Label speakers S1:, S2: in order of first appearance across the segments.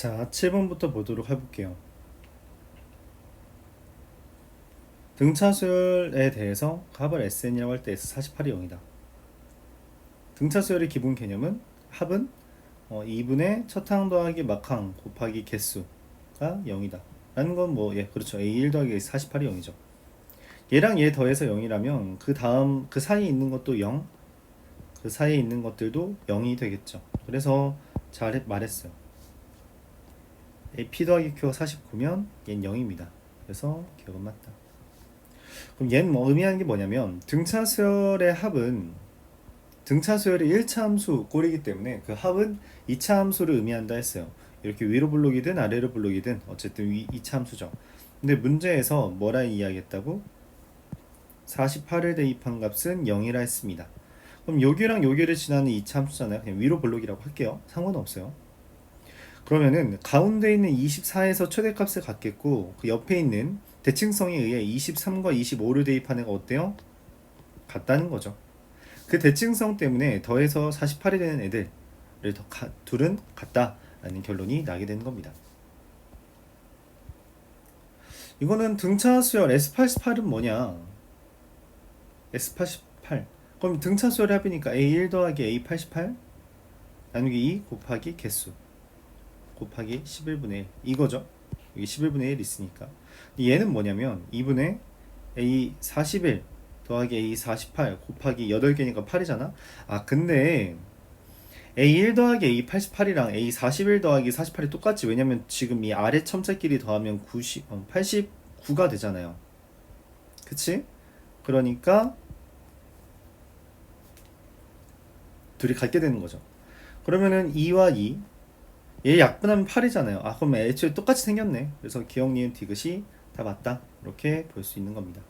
S1: 자, 7번부터 보도록 해볼게요. 등차수열에 대해서 값을 SN이라고 할 때 S48이 0이다. 등차수열의 기본 개념은 합은 어, 2분의 첫 항 더하기 막항 곱하기 개수가 0이다. 라는 건 뭐, 예, 그렇죠. A1 더하기 A48이 0이죠. 얘랑 얘 더해서 0이라면 그 다음, 그 사이에 있는 것도 0, 그 사이에 있는 것들도 0이 되겠죠. 그래서 잘 말했어요. P 더하기 Q가 49면 얘는 0입니다. 그래서 기억은 맞다. 그럼 얘는 뭐 의미하는 게 뭐냐면 등차 수열의 합은 등차 수열이 1차 함수 꼴이기 때문에 그 합은 2차 함수를 의미한다 했어요. 이렇게 위로 블록이든 아래로 블록이든 어쨌든 위, 2차 함수죠. 근데 문제에서 뭐라 이야기했다고? 48을 대입한 값은 0이라 했습니다. 그럼 여기랑 여기를 지나는 2차 함수잖아요. 그냥 위로 블록이라고 할게요. 상관없어요. 그러면은 가운데 있는 24에서 최대값을 갖겠고 그 옆에 있는 대칭성에 의해 23과 25를 대입하는 거 어때요? 같다는 거죠. 그 대칭성 때문에 더해서 48이 되는 애들을 더 가, 둘은 같다라는 결론이 나게 되는 겁니다. 이거는 등차 수열 S88은 뭐냐? S88 그럼 등차 수열의 합이니까 A1 더하기 A88 나누기 2 곱하기 개수 곱하기 11분의 1 이거죠. 여기 11분의 1 있으니까 얘는 뭐냐면 2분의 A 41 더하기 A 48 곱하기 8개니까 8이잖아. 아 근데 A1 더하기 A 88이랑 A 41 더하기 48이 똑같지. 왜냐면 지금 이 아래 첨자끼리 더하면 90, 어, 89가 되잖아요. 그치? 그러니까 둘이 같게 되는 거죠. 그러면은 2와 2, 얘 약분하면 8이잖아요. 아 그럼 애초에 똑같이 생겼네. 그래서 기억, 니은, 디귿이 다 맞다. 이렇게 볼 수 있는 겁니다.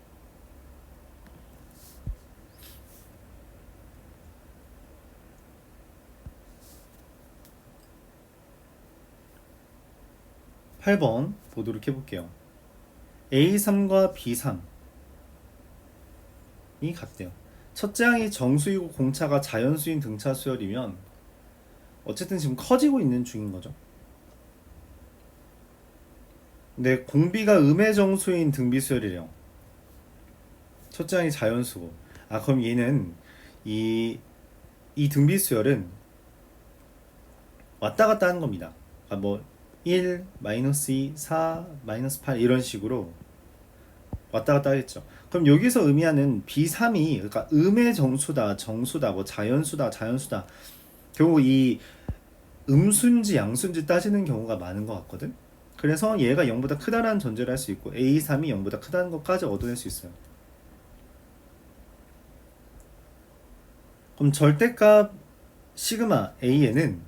S1: (8번) 보도록 해볼게요 (a3과 b3) 이 같대요 첫째 항이 정수이고 공차가 자연수인 등차 수열이면 어쨌든 지금 커지고 있는 중인 거죠. 근데 공비가 음의 정수인 등비 수열이래요. 첫째 항이 자연수고. 아 그럼 얘는 이, 이 등비 수열은 왔다 갔다 하는 겁니다. 아, 뭐 1, 마이너스 2, 4, 마이너스 8 이런 식으로 왔다 갔다 하겠죠. 그럼 여기서 의미하는 B3이 그러니까 음의 정수다, 정수다, 뭐 자연수다, 자연수다. 결국 이 음수인지 양수인지 따지는 경우가 많은 것 같거든. 그래서 얘가 0보다 크다라는 전제를 할 수 있고 A3이 0보다 크다는 것까지 얻어낼 수 있어요. 그럼 절대값 시그마 A에는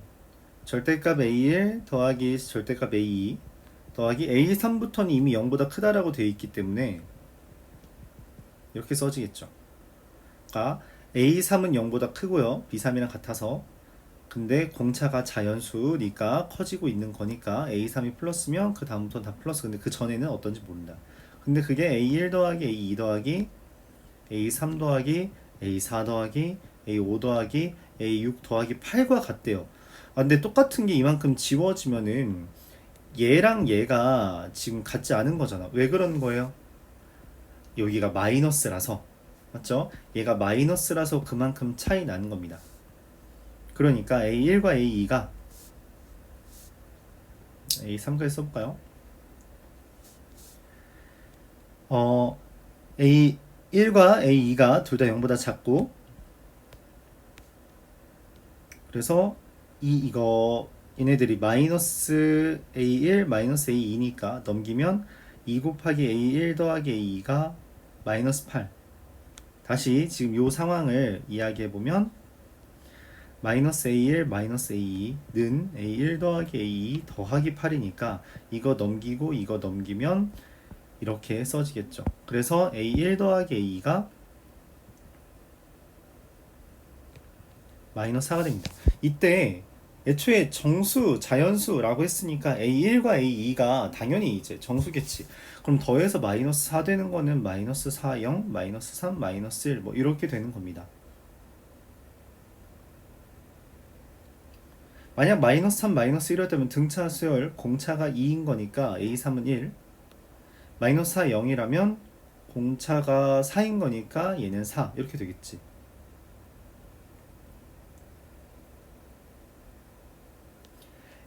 S1: 절대값 A1 더하기 절대값 A2 더하기 A3부터는 이미 0보다 크다라고 되어 있기 때문에 이렇게 써지겠죠. 그러니까 A3은 0보다 크고요. B3이랑 같아서 근데 공차가 자연수니까 커지고 있는 거니까 A3이 플러스면 그 다음부터는 다 플러스. 근데 그 전에는 어떤지 모른다. 근데 그게 A1 더하기 A2 더하기 A3 더하기 A4 더하기 A5 더하기 A6 더하기 8과 같대요. 아 근데 똑같은 게 이만큼 지워지면은 얘랑 얘가 지금 같지 않은 거잖아. 왜 그런 거예요? 여기가 마이너스라서. 맞죠? 얘가 마이너스라서 그만큼 차이 나는 겁니다 그러니까 A1과 A2가 A3까지 써볼까요? 어, A1과 A2가 둘 다 0보다 작고 그래서 이 이거 얘네들이 마이너스 A1 마이너스 A2니까 넘기면 2 곱하기 A1 더하기 A2가 마이너스 8 다시 지금 이 상황을 이야기해 보면 마이너스 A1 마이너스 A2는 A1 더하기 A2 더하기 8이니까 이거 넘기고 이거 넘기면 이렇게 써지겠죠. 그래서 A1 더하기 A2가 마이너스 4가 됩니다. 이때 애초에 정수, 자연수라고 했으니까 A1과 A2가 당연히 이제 정수겠지. 그럼 더해서 마이너스 4 되는 거는 마이너스 4, 0, 마이너스 3, 마이너스 1 뭐 이렇게 되는 겁니다. 만약 마이너스 3, 마이너스 1을 때면 등차 수열 공차가 2인 거니까 A3은 1 마이너스 4, 0이라면 공차가 4인 거니까 얘는 4 이렇게 되겠지.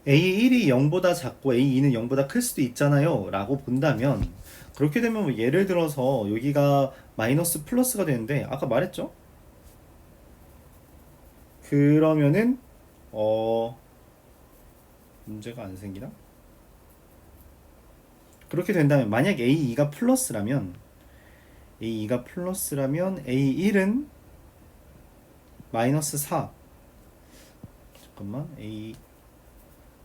S1: A1이 0보다 작고 A2는 0보다 클 수도 있잖아요. 라고 본다면 그렇게 되면 뭐 예를 들어서 여기가 마이너스 플러스가 되는데 아까 말했죠? 그러면은 어 문제가 안 생기나? 그렇게 된다면 만약 A2가 플러스라면 A2가 플러스라면 A1은 마이너스 4 잠깐만 A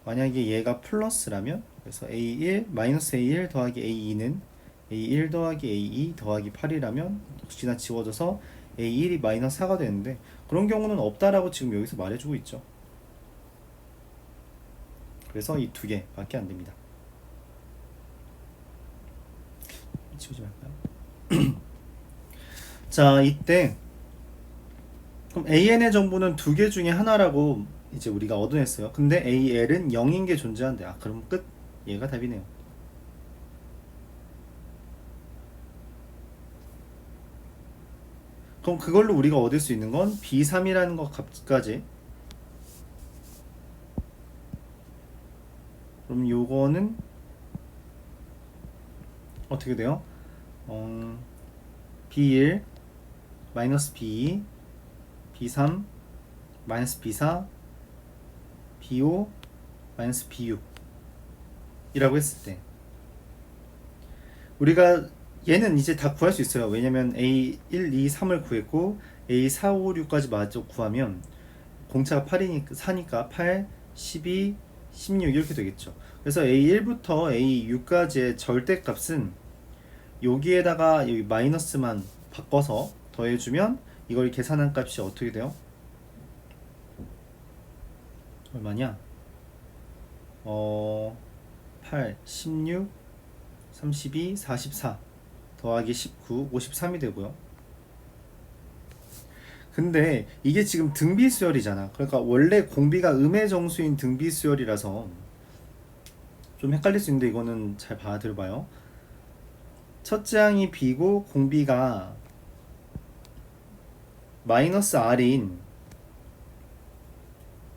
S1: 만약에 얘가 플러스라면 그래서 A1 마이너스 A1 더하기 A2는 A1 더하기 A2 더하기 8이라면 역시나 지워져서 A1이 마이너스 4가 되는데 그런 경우는 없다라고 지금 여기서 말해주고 있죠. 그래서 이 두 개밖에 안 됩니다. 지우지 말까요? 자, 이때 그럼 AN의 정보는 두 개 중에 하나라고 이제 우리가 얻어냈어요. 근데 AL은 0인 게 존재한대. 아, 그럼 끝. 얘가 답이네요. 그럼 그걸로 우리가 얻을 수 있는 건 B3이라는 것까지. 그럼 요거는 어떻게 돼요? 어, B1 마이너스 B2 B3 마이너스 B4 B5 마이너스 B6 이라고 했을 때 우리가 얘는 이제 다 구할 수 있어요. 왜냐면 A 1, 2, 3을 구했고 A 4, 5, 6까지 마저 구하면 공차가 8이니까 4니까 8, 12, 16 이렇게 되겠죠. 그래서 A1부터 A6까지의 절대값은 여기에다가 여기 마이너스만 바꿔서 더해주면 이걸 계산한 값이 어떻게 돼요? 얼마냐? 어, 8, 16, 32, 44 더하기 19, 53이 되고요. 근데 이게 지금 등비수열이잖아. 그러니까 원래 공비가 음의 정수인 등비수열이라서 좀 헷갈릴 수 있는데 이거는 잘 받아들여봐요. 첫째 항이 B고 공비가 마이너스 R인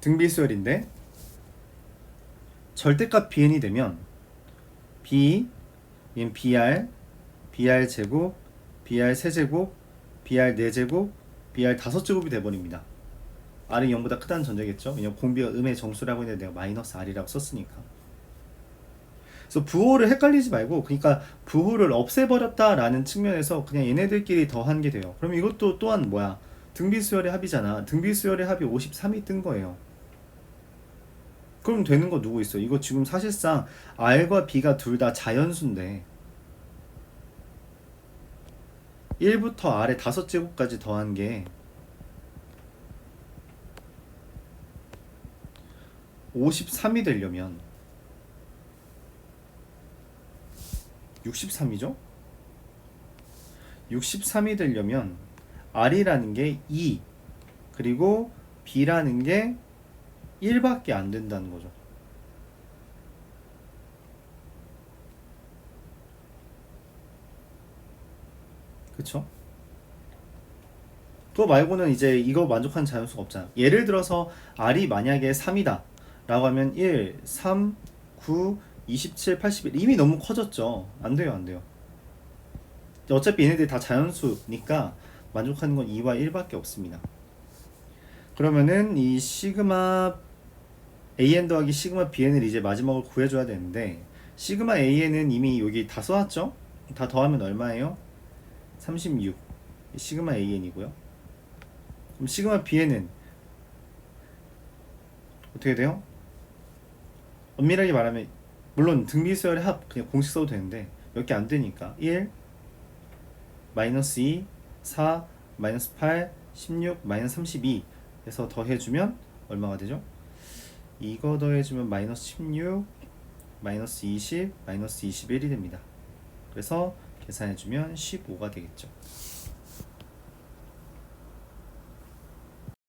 S1: 등비수열인데 절대값 Bn이 되면 B, BR, BR 제곱, BR 세제곱, BR 네제곱, BR 다섯 제곱이 돼버립니다. R이 0보다 크다는 전제겠죠? 왜냐면 공비가 음의 정수라고 했는데 내가 마이너스 R이라고 썼으니까. 그래서 부호를 헷갈리지 말고 그러니까 부호를 없애버렸다라는 측면에서 그냥 얘네들끼리 더한 게 돼요. 그럼 이것도 또한 뭐야? 등비수열의 합이잖아. 등비수열의 합이 53이 뜬 거예요. 그럼 되는 거 누구 있어? 이거 지금 사실상 R과 B가 둘 다 자연수인데 1부터 R의 다섯 제곱까지 더한 게 53이 되려면 63이죠? 63이 되려면 R이라는 게 2 그리고 B라는 게 1밖에 안 된다는 거죠. 그쵸? 그거 말고는 이제 이거 만족하는 자연수가 없잖아. 예를 들어서 R이 만약에 3이다 라고 하면 1, 3, 9, 27, 81 이미 너무 커졌죠. 안 돼요, 안 돼요. 어차피 얘네들이 다 자연수니까 만족하는 건 2와 1밖에 없습니다. 그러면은 이 시그마 AN 더하기 시그마 BN을 이제 마지막으로 구해줘야 되는데 시그마 AN은 이미 여기 다 써왔죠? 다 더하면 얼마예요? 36 시그마 AN이고요. 그럼 시그마 BN은 어떻게 돼요? 엄밀하게 말하면 물론 등비수열의 합 그냥 공식 써도 되는데 몇개안 되니까 1 마이너스 2 4 마이너스 8 16 마이너스 32 해서 더해주면 얼마가 되죠? 이거 더해주면 마이너스 16 마이너스 20 마이너스 21이 됩니다. 그래서 계산해주면 15가 되겠죠.